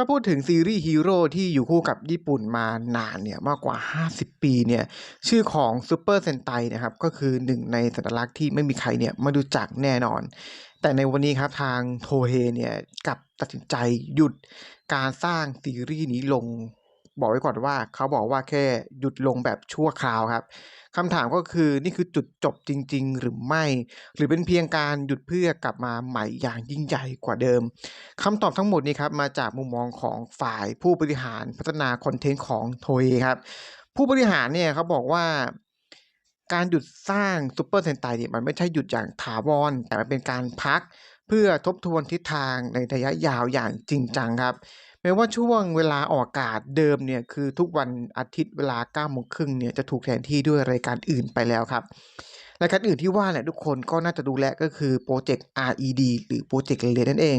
ถ้าพูดถึงซีรีส์ฮีโร่ที่อยู่คู่กับญี่ปุ่นมานานเนี่ยมากกว่า 50 ปีเนี่ยชื่อของซูเปอร์เซนไตนะครับก็คือหนึ่งในสัญลักษณ์ที่ไม่มีใครเนี่ยมาดูจักแน่นอน แต่ในวันนี้ครับทางโทเฮเนี่ยกับตัดสินใจหยุดการสร้างซีรีส์นี้ลง บอกไว้ก่อนว่าเขาบอกว่าแค่หยุดลงแบบชั่วคราวครับ คำถามก็คือนี่คือจุดจบจริง ๆ หรือไม่ หรือเป็นเพียงการหยุดเพื่อกลับมาใหม่อย่างยิ่งใหญ่กว่าเดิมคำตอบทั้งหมดนี้ครับมาจากมุมมองของฝ่ายผู้บริหารพัฒนาคอนเทนต์ของโทเอครับผู้บริหารเนี่ยเขาบอกว่าการหยุดสร้างซูเปอร์เซนไตเนี่ยมันไม่ใช่หยุดอย่างถาวร แต่มันเป็นการพักเพื่อทบทวนทิศทางในระยะยาวอย่างจริงจังครับ แม้ว่าช่วงเวลาออกอากาศเดิมเนี่ยคือทุกวันอาทิตย์เวลา9โมงครึ่งเนี่ยจะถูกแทนที่ด้วยรายการอื่นไปแล้วครับรายการอื่นที่ว่าเนี่ยทุกคนก็น่าจะดูแลก็คือโปรเจกต์ RED หรือโปรเจกต์เรนั่นเอง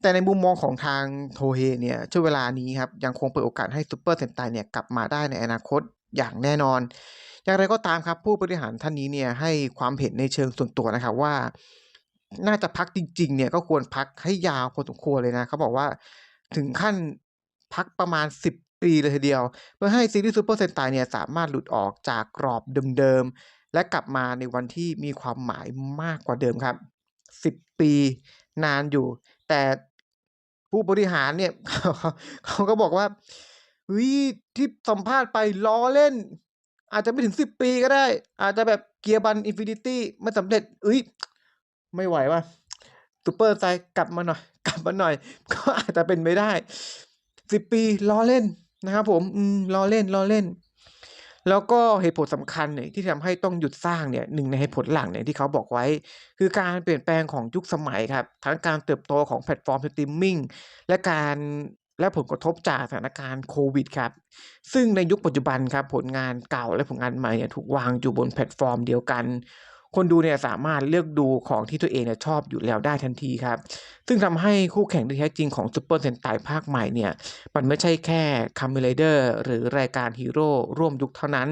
แต่ในมุมมองของทางโทเฮเนี่ยช่วงเวลานี้ครับยังคงเปิดโอกาสให้ซูเปอร์เซนไตเนี่ยกลับมาได้ในอนาคตอย่างแน่นอน อย่างไรก็ตามครับผู้บริหารท่านนี้เนี่ยให้ความเห็นในเชิงส่วนตัวนะครับว่า น่าจะพักจริงๆเนี่ยก็ควรพักให้ยาวพอสมควรเลยนะเขาบอกว่า ถึงขั้นพักประมาณ 10 ปีเลยทีเดียว เพื่อให้ซีรีส์ซูเปอร์เซนไตเนี่ยสามารถหลุดออกจากกรอบเดิมๆ และกลับมาในวันที่มีความหมายมากกว่าเดิมครับ 10 ปีนานอยู่ แต่ผู้บริหารเนี่ยเขาก็บอกว่าวิที่สัมภาษณ์ไปล้อเล่น อาจจะไม่ถึง10ปีก็ได้ อาจจะแบบเกียร์บันอินฟินิตี้ไม่สำเร็จเอ้ย ไม่ไหวว่ะซูเปอร์ไซกลับมาหน่อย มาหน่อย ก็อาจจะเป็นไม่ได้สิบปีล้อเล่นนะครับผมอืมล้อเล่นล้อเล่น แล้วก็เหตุผลสำคัญเนี่ยที่ทำให้ต้องหยุดสร้างเนี่ยหนึ่งในเหตุผลหลักเนี่ยที่เขาบอกไว้ คือการเปลี่ยนแปลงของยุคสมัยครับทั้งการเติบโตของแพลตฟอร์มสตรีมมิ่งและการและผลกระทบจากสถานการณ์โควิดครับ ซึ่งในยุคปัจจุบันครับผลงานเก่าและผลงานใหม่เนี่ยถูกวางอยู่บนแพลตฟอร์มเดียวกัน คนดูเนี่ยสามารถเลือกดูของที่ตัวเองเนี่ยชอบอยู่แล้วได้ทันทีครับ ซึ่งทำให้คู่แข่งที่แท้จริงของซูเปอร์เซนไตภาคใหม่เนี่ย มันไม่ใช่แค่คัมเมเลเดอร์หรือรายการฮีโร่ร่วมยุคเท่านั้น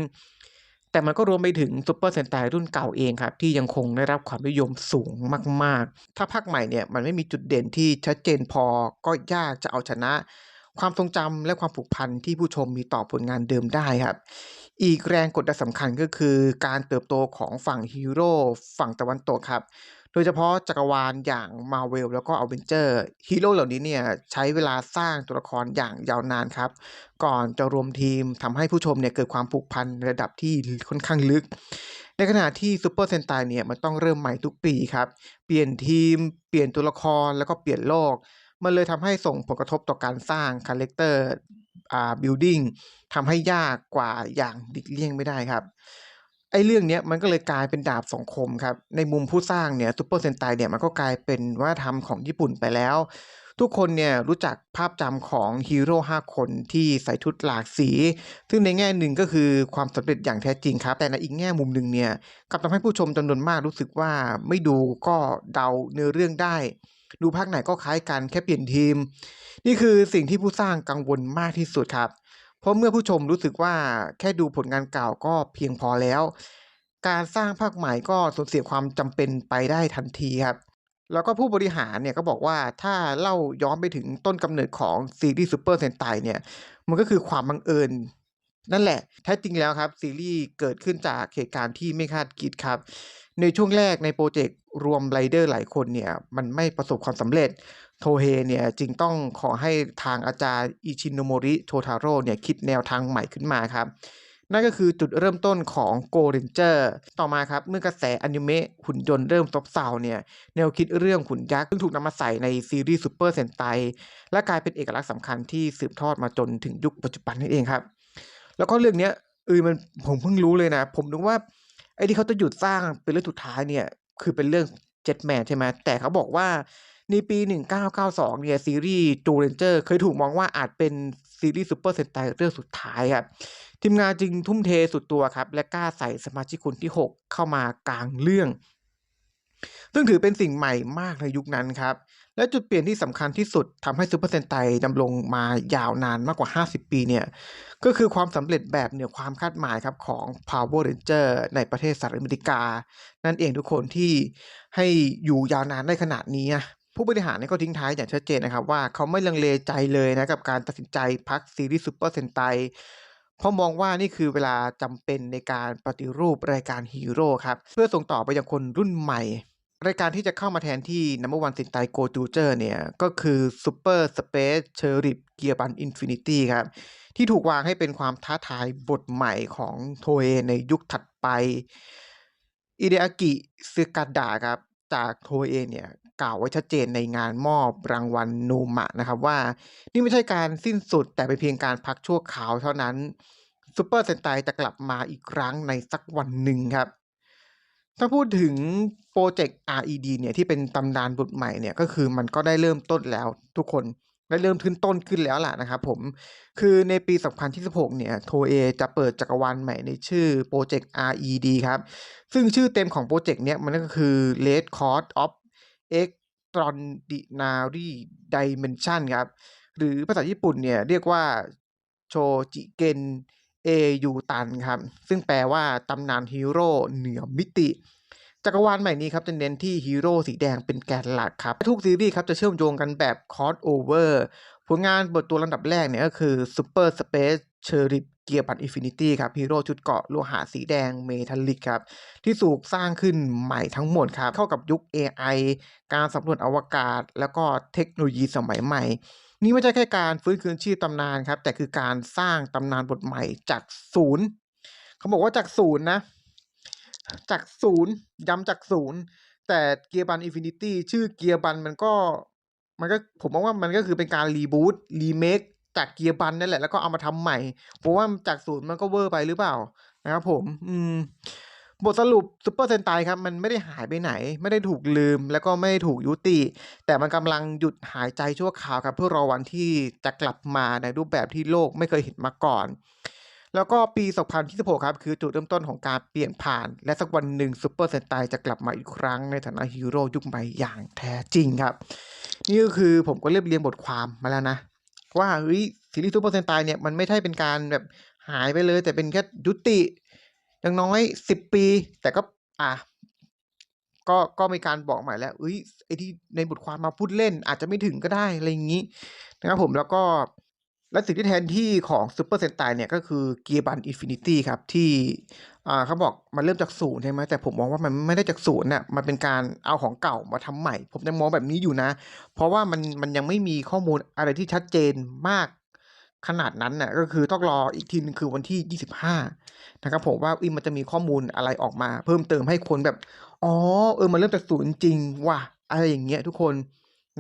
แต่มันก็รวมไปถึงซูเปอร์เซนไตรุ่นเก่าเองครับ ที่ยังคงได้รับความนิยมสูงมาก ๆ ถ้าภาคใหม่เนี่ยมันไม่มีจุดเด่นที่ชัดเจนพอก็ยากจะเอาชนะความทรงจำและความผูกพันที่ผู้ชมมีต่อผลงานเดิมได้ครับ อีกแรงกดดันสำคัญก็คือการเติบโตของฝั่งฮีโร่ฝั่งตะวันตกครับ โดยเฉพาะจักรวาลอย่างมาเวลแล้วก็อเวนเจอร์ฮีโร่เหล่านี้เนี่ยใช้เวลาสร้างตัวละครอย่างยาวนานครับ ก่อนจะรวมทีมทำให้ผู้ชมเนี่ยเกิดความผูกพันระดับที่ค่อนข้างลึก ในขณะที่ซูเปอร์เซนไตเนี่ยมันต้องเริ่มใหม่ทุกปีครับ เปลี่ยนทีม เปลี่ยนตัวละครแล้วก็เปลี่ยนโลกมันเลยทำให้ส่งผลกระทบต่อการสร้างคาแรคเตอร์ building ทำให้ยากกว่าอย่างดิกเลี่ยงไม่ได้ครับไอ้เรื่องนี้มันก็เลยกลายเป็นดาบสองคมครับ ในมุมผู้สร้างเนี่ยซูเปอร์เซนไตเนี่ยมันก็กลายเป็นวัฒนธรรมของญี่ปุ่นไปแล้ว ทุกคนเนี่ยรู้จักภาพจำของฮีโร่ห้าคนที่ใส่ชุดหลากสี ซึ่งในแง่หนึ่งก็คือความสำเร็จอย่างแท้จริงครับ แต่ในอีกแง่มุมหนึ่งเนี่ยกลับทำให้ผู้ชมจำนวนมากรู้สึกว่าไม่ดูก็เดาเนื้อเรื่องได้ ดูภาคไหนก็คล้ายกันแค่เปลี่ยนทีม นี่คือสิ่งที่ผู้สร้างกังวลมากที่สุดครับ เพราะเมื่อผู้ชมรู้สึกว่าแค่ดูผลงานเก่าก็เพียงพอแล้ว การสร้างภาคใหม่ก็สูญเสียความจำเป็นไปได้ทันทีครับแล้วก็ผู้บริหารเนี่ยก็บอกว่าถ้าเล่าย้อนไปถึงต้นกำเนิดของซีรีส์ซูเปอร์เซนไตเนี่ย มันก็คือความบังเอิญ นั่นแหละแท้จริงแล้วครับ ซีรีส์เกิดขึ้นจากเหตุการณ์ที่ไม่คาดคิดครับ ในช่วงแรกในโปรเจกต์รวมไรเดอร์หลายคนเนี่ย มันไม่ประสบความสำเร็จ โทเฮเนี่ยจึงต้องขอให้ทางอาจารย์อิชิโนโมริโททาโร่เนี่ยคิดแนวทางใหม่ขึ้นมาครับ นั่นก็คือจุดเริ่มต้นของโกเรนเจอร์ต่อมาครับ เมื่อกระแสอนิเมะหุ่นยนต์เริ่มซบเซาเนี่ย แนวคิดเรื่องหุ่นยักษ์ซึ่งถูกนำมาใส่ในซีรีส์ซูเปอร์เซนไตและกลายเป็นเอกลักษณ์สำคัญที่สืบทอดมาจนถึงยุคปัจจุบันนั่นเองครับ แล้วก็เรื่องนี้เออมันผมเพิ่งรู้เลยนะ ผมนึกว่าไอ้ที่เขาจะหยุดสร้างเป็นเรื่องสุดท้ายเนี่ย คือเป็นเรื่องเจ็ตแมนใช่ไหมแต่เขาบอกว่าในปี 1992 เนี่ย ซีรีส์จูเรนเจอร์เคยถูกมองว่าอาจเป็นซีรีส์ซูเปอร์เซนไตเรื่องสุดท้ายครับ ทีมงานจึงทุ่มเทสุดตัวครับ และกล้าใส่สมาชิกคนที่ 6 เข้ามากลางเรื่อง ซึ่งถือเป็นสิ่งใหม่มากในยุคนั้นครับ และจุดเปลี่ยนที่สำคัญที่สุดทำให้ซูเปอร์เซนไตดำรงมายาวนานมากกว่า 50 ปีเนี่ยก็คือความสำเร็จแบบเหนือความคาดหมายครับของ Power Ranger ในประเทศสหรัฐอเมริกา นั่นเองทุกคนที่ให้อยู่ยาวนานได้ขนาดนี้ผู้บริหารเนี่ยก็ทิ้งท้ายอย่างชัดเจนนะครับ ว่าเขาไม่ลังเลใจเลยนะกับการตัดสินใจพักซีรีส์ซูเปอร์เซนไตเพราะมองว่านี่คือเวลาจำเป็นในการปฏิรูปรายการฮีโร่ครับ เพื่อส่งต่อไปยังคนรุ่นใหม่ รายการที่จะเข้ามาแทนที่นัมเบอร์วันสินไตโกจูเจอร์เนี่ย ก็คือซูเปอร์สเปซเชอริปเกียร์บันอินฟินิตี้ครับ ที่ถูกวางให้เป็นความท้าทายบทใหม่ของโทเอในยุคถัดไป อิเดอากิซึกาดะครับ จากโทเอเนี่ย กล่าวไว้ชัดเจนในงานมอบรางวัลนูมะนะครับว่า นี่ไม่ใช่การสิ้นสุดแต่เป็นเพียงการพักชั่วคราวเท่านั้นซูเปอร์เซนไตจะกลับมาอีกครั้งในสักวันหนึ่งครับ ถ้าพูดถึงโปรเจกต์ RED เนี่ยที่เป็นตำนานบทใหม่เนี่ยก็คือมันก็ได้เริ่มต้นแล้วทุกคนได้เริ่มขึ้นต้นขึ้นแล้วล่ะนะครับผม คือในปี 2016 เนี่ยโทเอจะเปิดจักรวาลใหม่ในชื่อโปรเจกต์ RED ครับ ซึ่งชื่อเต็มของโปรเจกต์เนี้ยมันก็คือ Red Court of Extraordinary Dimension ครับ หรือภาษาญี่ปุ่นเนี่ยเรียกว่าโชจิเกน เอยูตันครับ ซึ่งแปลว่าตำนานฮีโร่เหนือมิติ จักรวาลใหม่นี้ครับจะเน้นที่ฮีโร่สีแดงเป็นแกนหลักครับ ทุกซีรีส์ครับจะเชื่อมโยงกันแบบคอร์สโอเวอร์ผลงานบทตัวลำดับแรกเนี่ยก็คือ Super Space c h e r i p เกียร์บัตอินฟินิตี้ครับฮีโร่ชุดเกาะโลหะสีแดงเมทัลลิกครับ ที่ถูกสร้างขึ้นใหม่ทั้งหมดครับ เข้ากับยุค AI การสำรวจอวกาศ แล้วก็เทคโนโลยีสมัยใหม่ นี่ไม่ใช่แค่การฟื้นคืนชีพตำนานครับ แต่คือการสร้างตำนานบทใหม่จากศูนย์เขาบอกว่าจากศูนย์นะ จากศูนย์ย้ำจากศูนย์แต่เกียร์บันอินฟินิตี้ชื่อเกียร์บันมันก็มันก็ผมมองว่ามันก็คือเป็นการรีบูตรีเมคจากเกียร์บันนั่นแหละแล้วก็เอามาทำใหม่ผมว่าจากศูนย์มันก็เวอร์ไปหรือเปล่านะครับผม อืม บทสรุปซูเปอร์เซนไตครับมันไม่ได้หายไปไหน ไม่ได้ถูกลืม แล้วก็ไม่ได้ถูกยุติ แต่มันกำลังหยุดหายใจชั่วคราวครับ เพื่อรอวันที่จะกลับมาในรูปแบบที่โลกไม่เคยเห็นมาก่อน แล้วก็ปี 2026 ครับ คือจุดเริ่มต้นของการเปลี่ยนผ่าน และสักวันหนึ่งซูเปอร์เซนไตจะกลับมาอีกครั้งในฐานะฮีโร่ยุคใหม่อย่างแท้จริงครับ นี่ก็คือผมก็เรียบเรียงบทความมาแล้วนะ ว่าเฮ้ยซีรีส์ซูเปอร์เซนไตเนี่ยมันไม่ใช่เป็นการแบบหายไปเลย แต่เป็นแค่ยุติ อย่างน้อยสิบปี แต่ก็อะก็ก็มีการบอกใหม่แล้วเอ้ยไอที่ในบทความมาพูดเล่น อาจจะไม่ถึงก็ได้อะไรอย่างนี้นะครับผมแล้วก็และสิ่งที่แทนที่ของซูเปอร์เซนไตเนี่ยก็คือเกียร์บันอินฟินิตี้ครับ ที่อ่าเขาบอกมันเริ่มจากศูนย์ใช่ไหมแต่ผมมองว่ามันไม่ได้จากศูนย์น่ะมันเป็นการเอาของเก่ามาทำใหม่ ผมยังมองแบบนี้อยู่นะ เพราะว่ามันมันยังไม่มีข้อมูลอะไรที่ชัดเจนมาก ขนาดนั้นน่ะก็คือต้องรออีกทีนึงคือวันที่ 25 นะครับผมว่าอีมันจะมีข้อมูลอะไรออกมา เพิ่มเติมให้คนแบบ อ๋อ เออมันเริ่มจากศูนย์จริงว่ะอะไรอย่างเงี้ยทุกคน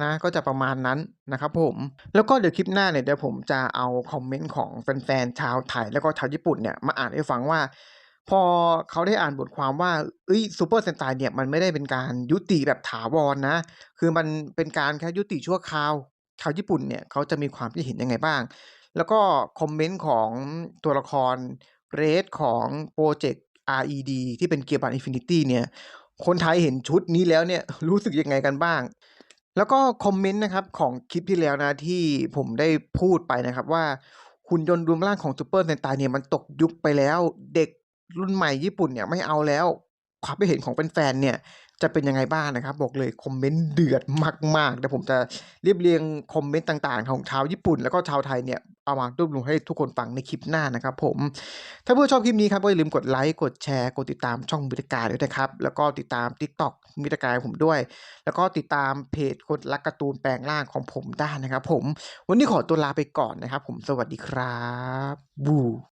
นะก็จะประมาณนั้นนะครับผม แล้วก็เดี๋ยวคลิปหน้าเนี่ยเดี๋ยวผมจะเอาคอมเมนต์ของแฟนๆชาวไทยแล้วก็ชาวญี่ปุ่นเนี่ยมาอ่านให้ฟังว่า พอเขาได้อ่านบทความว่าเอ้ยซูเปอร์เซนไตเนี่ยมันไม่ได้เป็นการยุติแบบถาวรนะคือมันเป็นการแค่ยุติชั่วคราวชาวญี่ปุ่นเนี่ยเขาจะมีความคิดเห็นยังไงบ้าง แล้วก็คอมเมนต์ของตัวละครเรดของโปรเจกต์ RED ที่เป็นเกียร์บันอินฟินิตี้เนี่ย คนไทยเห็นชุดนี้แล้วเนี่ยรู้สึกยังไงกันบ้าง แล้วก็คอมเมนต์นะครับของคลิปที่แล้วนะที่ผมได้พูดไปนะครับว่าหุ่นยนต์รวมร่างของซูเปอร์เซนไตเนี่ยมันตกยุคไปแล้ว เด็กรุ่นใหม่ญี่ปุ่นเนี่ยไม่เอาแล้วความคิดเห็นของแฟนเนี่ย จะเป็นยังไงบ้างนะครับ บอกเลยคอมเมนต์เดือดมากๆเดี๋ยวผมจะเรียบเรียงคอมเมนต์ต่างๆ ของชาวญี่ปุ่น แล้วก็ชาวไทยเนี่ยเอามารวบรวมให้ทุกคนฟังในคลิปหน้านะครับผม ถ้าเพื่อนชอบคลิปนี้ครับก็อย่าลืมกดไลค์กดแชร์กดติดตามช่องมิตรการด้วยนะครับ แล้วก็ติดตาม TikTok มิตรการผมด้วย แล้วก็ติดตามเพจคนรักการ์ตูนแปลงร่างของผมได้นะครับ ผม วันนี้ขอตัวลาไปก่อนนะครับ ผมสวัสดีครับบู